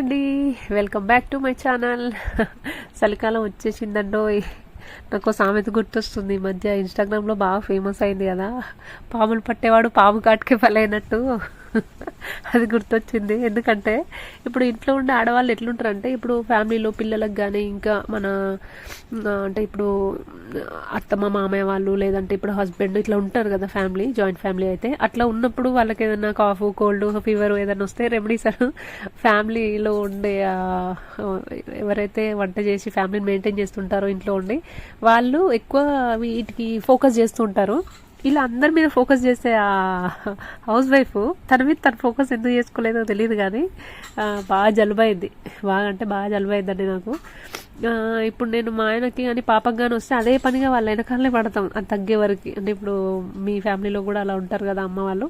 అండి. Welcome back to my channel చలికాలం వచ్చేసిందండో. నాకు సామెత గుర్తొస్తుంది. ఈ మధ్య ఇన్స్టాగ్రామ్లో బాగా ఫేమస్ అయింది కదా. పాములు పట్టేవాడు పాము కాటుకే పలైనట్టు అది గుర్తొచ్చింది. ఎందుకంటే ఇప్పుడు ఇంట్లో ఉండే ఆడవాళ్ళు ఎట్లుంటారంటే ఇప్పుడు ఫ్యామిలీలో పిల్లలకు కానీ ఇంకా మన అంటే ఇప్పుడు అత్తమ్మ మామయ్య వాళ్ళు లేదంటే ఇప్పుడు హస్బెండ్ ఇట్లా ఉంటారు కదా ఫ్యామిలీ జాయింట్ ఫ్యామిలీ అయితే అట్లా ఉన్నప్పుడు వాళ్ళకి ఏదైనా కాఫ్ కోల్డ్ ఫీవర్ ఏదైనా వస్తే రెమెడీస్ ఫ్యామిలీలో ఉండే ఎవరైతే వంట చేసి ఫ్యామిలీని మెయింటైన్ చేస్తుంటారో ఇంట్లో ఉండి వాళ్ళు ఎక్కువ వీటికి ఫోకస్ చేస్తుంటారు. ఇలా అందరి మీద ఫోకస్ చేసే ఆ హౌస్ వైఫ్ తన మీద తన ఫోకస్ ఎందుకు చేసుకోలేదో తెలియదు కానీ బాగా జలుబైంది. బాగా అంటే బాగా జలుబైందండి నాకు. ఇప్పుడు నేను మా ఆయనకి కానీ పాపకు కానీ వస్తే అదే పనిగా వాళ్ళ వెనకాలనే పడతాం. అది తగ్గే వరకు. అంటే ఇప్పుడు మీ ఫ్యామిలీలో కూడా అలా ఉంటారు కదా అమ్మ వాళ్ళు.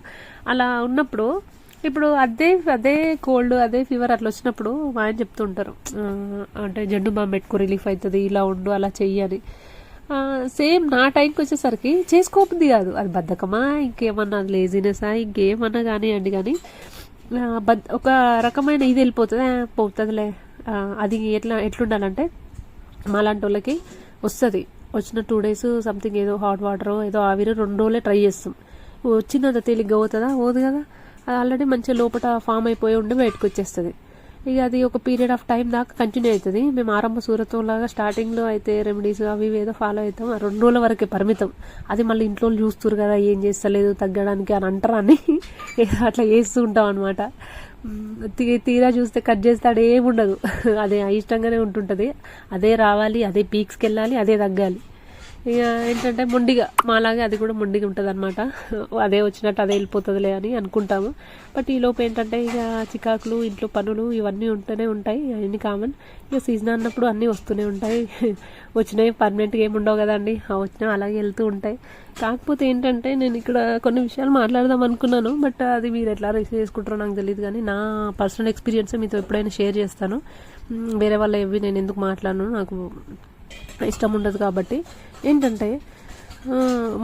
అలా ఉన్నప్పుడు ఇప్పుడు అదే అదే కోల్డ్ అదే ఫీవర్ అట్లా వచ్చినప్పుడు మా ఆయన చెప్తుంటారు ఉంటారు. అంటే జండు బాంబు పెట్టుకో రిలీఫ్ అవుతుంది ఇలా ఉండు అలా చెయ్యి అని. సేమ్ నా టైంకి వచ్చేసరికి చేసుకోబుద్ది కాదు. అది బద్ధకమా? ఇంకేమన్నా లేజినెస్సా ఇంకేమన్నా కానివ్వండి కానీ బద్ ఒక రకమైన ఇది వెళ్ళిపోతుంది. పోతుందిలే. అది ఎట్లా ఎట్లుండాలంటే మాలాంటి వాళ్ళకి వస్తుంది. వచ్చిన టూ డేస్ సంథింగ్ ఏదో హాట్ వాటర్ ఏదో ఆవిరి రెండు రోజులే ట్రై చేస్తాం. వచ్చిందంత తేలిగ్గా పోతుందా? పోదు కదా. అది ఆల్రెడీ మంచిగా లోపల ఫామ్ అయిపోయి ఉండి బయటకు వచ్చేస్తుంది. ఇక అది ఒక పీరియడ్ ఆఫ్ టైం దాకా కంటిన్యూ అవుతుంది. మేము ఆరంభ సూరత్వం లాగా స్టార్టింగ్లో అయితే రెమెడీస్ అవి ఏదో ఫాలో అవుతాం. ఆ రెండు రోజుల వరకే పరిమితం. అది మళ్ళీ ఇంట్లో చూస్తారు కదా ఏం చేస్తలేదు తగ్గడానికి అని అంటారు అని ఏదో అట్లా చేస్తూ ఉంటాం అనమాట తీరా చూస్తే కట్ చేస్తే అక్కడ ఏముండదు అదే అయిష్టంగానే ఉంటుంటుంది. అదే రావాలి అదే పీక్స్కి వెళ్ళాలి అదే తగ్గాలి. ఇక ఏంటంటే మొండిగా మాలాగే అది కూడా మొండిగా ఉంటుంది అనమాట అదే వచ్చినట్టు అదే వెళ్ళిపోతుందిలే అని అనుకుంటాము. బట్ ఈ లోపు ఏంటంటే ఇక చికాకులు ఇంట్లో పనులు ఇవన్నీ ఉంటూనే ఉంటాయి అవన్నీ కామన్. ఇక సీజన్ అన్నప్పుడు అన్నీ వస్తూనే ఉంటాయి. వచ్చినాయి పర్మనెంట్గా ఏమి ఉండవు కదండి. వచ్చినవి వచ్చినా అలాగే వెళ్తూ ఉంటాయి. కాకపోతే ఏంటంటే నేను ఇక్కడ కొన్ని విషయాలు మాట్లాడదాం అనుకున్నాను. బట్ అది మీరు ఎట్లా రిసీవ్ చేసుకుంటారో నాకు తెలియదు కానీ నా పర్సనల్ ఎక్స్పీరియన్స్ మీతో ఎప్పుడైనా షేర్ చేస్తాను. వేరే వాళ్ళ ఇవి నేను ఎందుకు మాట్లాడను నాకు ఇష్టం ఉండదు కాబట్టి ఏంటంటే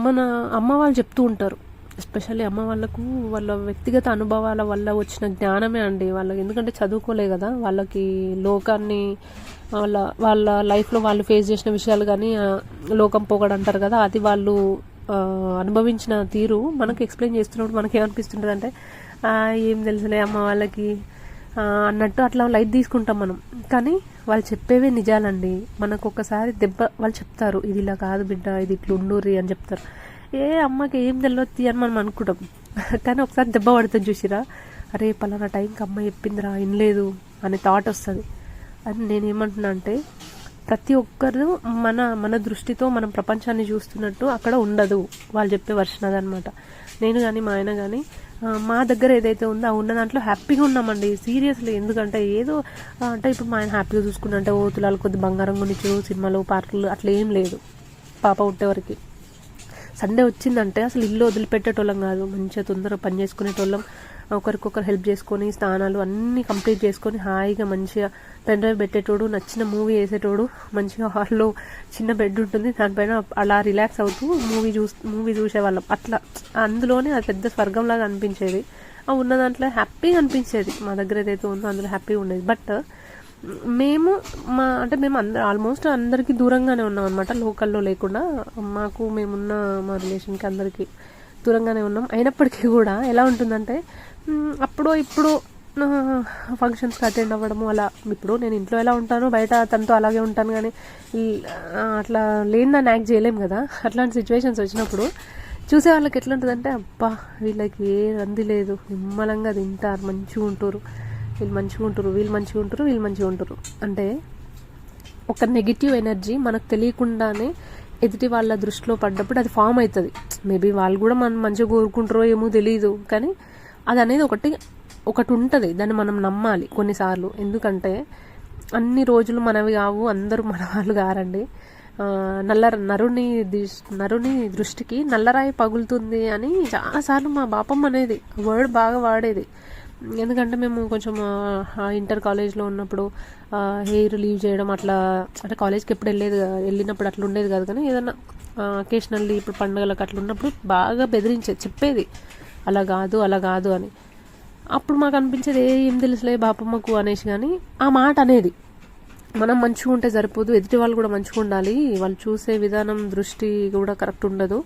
మన అమ్మ వాళ్ళు చెప్తూ ఉంటారు. ఎస్పెషల్లీ అమ్మ వాళ్ళకు వాళ్ళ వ్యక్తిగత అనుభవాల వల్ల వచ్చిన జ్ఞానమే అండి. వాళ్ళకి ఎందుకంటే చదువుకోలే కదా. వాళ్ళకి లోకాన్ని వాళ్ళ వాళ్ళ లైఫ్లో వాళ్ళు ఫేస్ చేసిన విషయాలు కానీ లోకం పోగడు అంటారు కదా. అది వాళ్ళు అనుభవించిన తీరు మనకు ఎక్స్ప్లెయిన్ చేస్తున్నప్పుడు మనకేమనిపిస్తుంటుంది అంటే ఏం తెలుసులే అమ్మ వాళ్ళకి. అన్నట్టు అట్లా లైట్ తీసుకుంటాం మనం. కానీ వాళ్ళు చెప్పేవే నిజాలండి. మనకు ఒకసారి దెబ్బ వాళ్ళు చెప్తారు ఇది ఇలా కాదు బిడ్డ ఇది ఇట్లా ఉండూరి అని చెప్తారు. ఏ అమ్మకి ఏం తెలియద్ది అని మనం అనుకుంటాం. కానీ ఒకసారి దెబ్బ పడుతుంది చూసిరా. అరే పలానా టైంకి అమ్మ చెప్పిందిరా వినలేదు అనే థాట్ వస్తుంది. అని నేను ఏమంటున్నా అంటే ప్రతి ఒక్కరు మన మన దృష్టితో మనం ప్రపంచాన్ని చూస్తున్నట్టు అక్కడ ఉండదు వాళ్ళు చెప్పే వర్షన్ అదనమాట. నేను కానీ మా ఆయన కానీ మా దగ్గర ఏదైతే ఉందో ఆ ఉన్న దాంట్లో హ్యాపీగా ఉన్నామండి. సీరియస్లీ ఎందుకంటే ఏదో అంటే ఇప్పుడు మా ఆయన హ్యాపీగా చూసుకున్నంటే ఓ తులాలు కొద్ది బంగారం గురించి సినిమాలు పార్కులు అట్లా ఏం లేదు. పాప పుట్టేవరకు. సండే వచ్చిందంటే అసలు ఇల్లు వదిలిపెట్టేటోళ్ళం కాదు. మంచిగా తొందరగా పని చేసుకునేటోళ్ళం. ఒకరికొకరు హెల్ప్ చేసుకొని స్నానాలు అన్నీ కంప్లీట్ చేసుకొని హాయిగా మంచిగా పెన్ డ్రైవ్ పెట్టేటోడు నచ్చిన మూవీ వేసేటోడు మంచిగా హాల్లో చిన్న బెడ్ ఉంటుంది. దానిపైన అలా రిలాక్స్ అవుతూ మూవీ చూ మూవీ చూసేవాళ్ళం. అట్లా అందులోనే అది పెద్ద స్వర్గంలాగా అనిపించేది. ఆ ఉన్న దాంట్లో హ్యాపీగా అనిపించేది. మా దగ్గర ఏదైతే ఉందో అందులో హ్యాపీగా ఉండేది. బట్ మేము మా అంటే మేము అందరు ఆల్మోస్ట్ అందరికీ దూరంగానే ఉన్నాం అనమాట లోకల్లో లేకుండా. మాకు మేమున్న మా రిలేషన్కి అందరికీ దూరంగానే ఉన్నాం. అయినప్పటికీ కూడా ఎలా ఉంటుందంటే అప్పుడు ఇప్పుడు ఫంక్షన్స్కి అటెండ్ అవ్వడము అలా. ఇప్పుడు నేను ఇంట్లో ఎలా ఉంటానో బయట తనతో అలాగే ఉంటాను కానీ అట్లా లేని దాన్ని యాక్ట్ చేయలేం కదా. అట్లాంటి సిచ్యువేషన్స్ వచ్చినప్పుడు చూసే వాళ్ళకి ఎట్లుంటుందంటే అబ్బా వీళ్ళకి ఏ రంది లేదు. నిమ్మలంగా తింటారు మంచిగా ఉంటారు. వీళ్ళు మంచిగా ఉంటారు వీళ్ళు మంచిగా ఉంటారు వీళ్ళు మంచిగా ఉంటారు. అంటే ఒక నెగిటివ్ ఎనర్జీ మనకు తెలియకుండానే ఎదుటి వాళ్ళ దృష్టిలో పడ్డప్పుడు అది ఫామ్ అవుతుంది మేబీ వాళ్ళు కూడా మనం మంచిగా కోరుకుంటారో ఏమో తెలియదు కానీ అది అనేది ఒకటి ఒకటి ఉంటుంది దాన్ని మనం నమ్మాలి కొన్నిసార్లు. ఎందుకంటే అన్ని రోజులు మనవి కావు అందరూ మన వాళ్ళు కారండి. నల్ల నరుని నరుని దృష్టికి నల్లరాయి పగులుతుంది అని చాలాసార్లు మా బాపమ్మ అనేది వర్డ్ బాగా వాడేది. ఎందుకంటే మేము కొంచెం ఇంటర్ కాలేజ్లో ఉన్నప్పుడు హెయిర్ లీవ్ చేయడం అట్లా అంటే కాలేజ్కి ఎప్పుడు వెళ్ళేది వెళ్ళినప్పుడు అట్లా ఉండేది కాదు కానీ ఏదన్నా అకేషనల్లీ ఇప్పుడు పండుగలకు అట్లా ఉన్నప్పుడు బాగా బెదిరించేది చెప్పేది. అలా కాదు అలా కాదు అని. అప్పుడు మాకు అనిపించేది ఏం తెలుసులే బాపమ్మకు అనేసి కానీ ఆ మాట అనేది మనం మంచిగా ఉంటే సరిపోదు ఎదుటి వాళ్ళు కూడా మంచిగా ఉండాలి వాళ్ళు చూసే విధానం దృష్టి కూడా కరెక్ట్ ఉండదు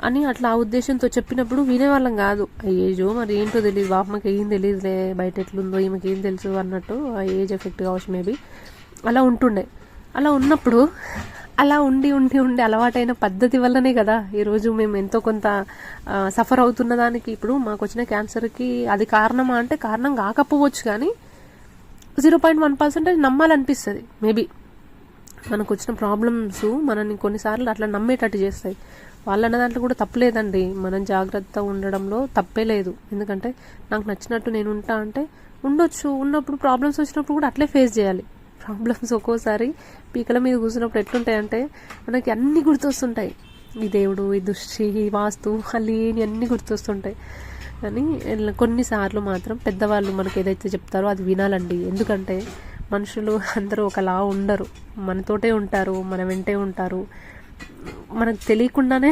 అని అట్లా ఆ ఉద్దేశంతో చెప్పినప్పుడు వినేవాళ్ళం కాదు. ఆ ఏజో మరి ఏంటో తెలియదు బాపమ్మకి ఏం తెలియదులే బయట ఎట్లుందో ఈమెకి ఏం తెలుసు అన్నట్టు ఆ ఏజ్ ఎఫెక్ట్ కావచ్చు మేబీ. అలా ఉంటుండే. అలా ఉన్నప్పుడు అలా ఉండి ఉండి ఉండి అలవాటైన పద్ధతి వల్లనే కదా ఈరోజు మేము ఎంతో కొంత సఫర్ అవుతున్న దానికి. ఇప్పుడు మాకు వచ్చిన క్యాన్సర్కి అది కారణమా అంటే కారణం కాకపోవచ్చు కానీ జీరో పాయింట్ వన్ పర్సెంటేజ్ నమ్మాలనిపిస్తుంది మేబీ మనకు వచ్చిన ప్రాబ్లమ్స్ మనని కొన్నిసార్లు అట్లా నమ్మేటట్టు చేస్తాయి. వాళ్ళన్న దాంట్లో కూడా తప్పలేదండి మనం జాగ్రత్త ఉండడంలో తప్పే లేదు. ఎందుకంటే నాకు నచ్చినట్టు నేను ఉంటా అంటే ఉండొచ్చు. ఉన్నప్పుడు ప్రాబ్లమ్స్ వచ్చినప్పుడు కూడా అట్లే ఫేస్ చేయాలి. ప్రాబ్లమ్స్ ఒక్కోసారి పీకల మీద కూర్చున్నప్పుడు ఎట్లుంటాయంటే మనకి అన్నీ గుర్తొస్తుంటాయి. ఈ దేవుడు ఈ దృష్టి ఈ వాస్తు లేని అన్నీ గుర్తొస్తుంటాయి. కానీ కొన్నిసార్లు మాత్రం పెద్దవాళ్ళు మనకి ఏదైతే చెప్తారో అది వినాలండి. ఎందుకంటే మనుషులు అందరూ ఒకలా ఉండరు. మనతోటే ఉంటారు మన వెంటే ఉంటారు. మనకు తెలియకుండానే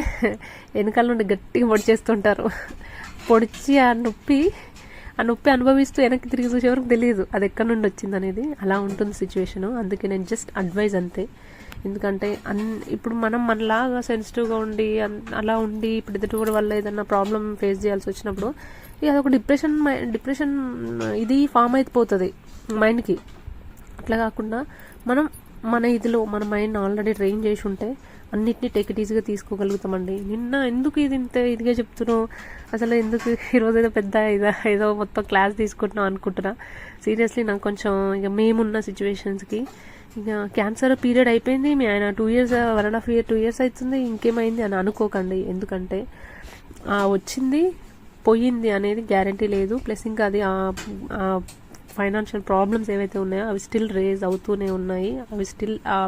వెనకాల నుండి గట్టిగా పొడిచేస్తుంటారు పొడిచి ఆ నొప్పి ఆ నొప్పి అనుభవిస్తూ వెనక్కి తిరిగి చూసే వరకు తెలియదు అది ఎక్కడి నుండి వచ్చింది అనేది అలా ఉంటుంది సిచ్యువేషన్ అందుకే నేను జస్ట్ అడ్వైజ్ అంతే. ఎందుకంటే అన్ ఇప్పుడు మనం మనలాగా సెన్సిటివ్గా ఉండి అన్- అలా ఉండి ఇప్పుడు ఎదుటి కూడా వల్ల ఏదైనా ప్రాబ్లం ఫేస్ చేయాల్సి వచ్చినప్పుడు ఇక అదొక డిప్రెషన్ డిప్రెషన్ ఇది ఫామ్ అయిపోతుంది మైండ్కి అట్లా కాకుండా మనం మన ఇదిలో మన మైండ్ ఆల్రెడీ ట్రైన్ చేసి ఉంటే అన్నిటినీ టేక్ ఇట్ ఈజీగా తీసుకోగలుగుతామండి. నిన్న ఎందుకు ఇది ఇంత ఇదిగా చెప్తున్నావు? అసలు ఎందుకు ఈరోజు ఏదో పెద్ద ఇదా ఏదో మొత్తం క్లాస్ తీసుకుంటున్నాం అనుకుంటున్నా. సీరియస్లీ నాకు కొంచెం ఇక మేమున్న సిచ్యువేషన్స్కి ఇక క్యాన్సర్ పీరియడ్ అయిపోయింది. మీ ఆయన two years one and half year two years అవుతుంది. ఇంకేమైంది అని అనుకోకండి. ఎందుకంటే వచ్చింది పోయింది అనేది గ్యారంటీ లేదు. ప్లస్ ఇంకా అది ఫైనాన్షియల్ ప్రాబ్లమ్స్ ఏవైతే ఉన్నాయో అవి స్టిల్ రేజ్ అవుతూనే ఉన్నాయి. అవి స్టిల్ ఆ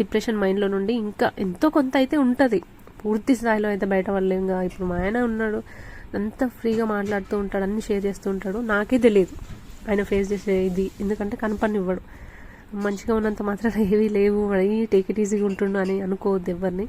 డిప్రెషన్ మైండ్లో నుండి ఇంకా ఎంతో కొంత అయితే ఉంటుంది. పూర్తి స్థాయిలో అయితే బయట వాళ్ళేంగా ఇప్పుడు మా ఆయన ఉన్నాడు. అంత ఫ్రీగా మాట్లాడుతూ ఉంటాడు అన్ని షేర్ చేస్తూ ఉంటాడు. నాకే తెలియదు ఆయన ఫేస్ చేసే ఇది. ఎందుకంటే కనపనివ్వడు. మంచిగా ఉన్నంత మాత్రం ఏవీ లేవు. మరి టేక్ ఇట్ ఈజీగా ఉంటుండు అని అనుకోవద్దు ఎవరిని.